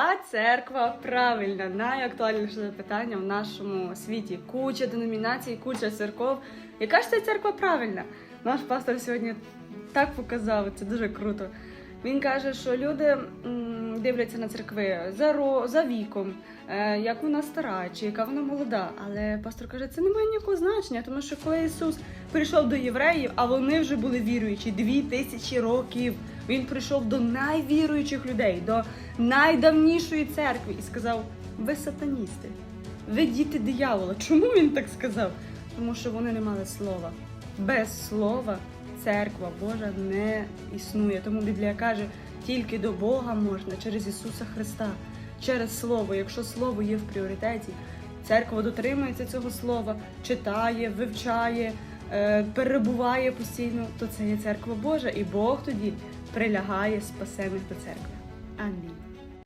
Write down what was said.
А церква правильна, найактуальніше запитання в нашому світі. Куча деномінацій, куча церков. Яка ж ця церква правильна? Наш пастор сьогодні так показав, це дуже круто. Він каже, що люди дивляться на церкви за, ро, за віком, е, як вона стара, чи яка вона молода. Але пастор каже, це не має ніякого значення, тому що коли Ісус прийшов до євреїв, а вони вже були віруючі дві тисячі років. Він прийшов до найвіруючих людей, до найдавнішої церкви і сказав: ви сатаністи, ви діти диявола. Чому він так сказав? Тому що вони не мали слова. Без слова церква Божа не існує. Тому Біблія каже, тільки до Бога можна через Ісуса Христа, через Слово. Якщо Слово є в пріоритеті, церква дотримується цього слова, читає, вивчає, е, перебуває постійно, то це є церква Божа, і Бог тоді прилягає спасених до церкви. Амінь.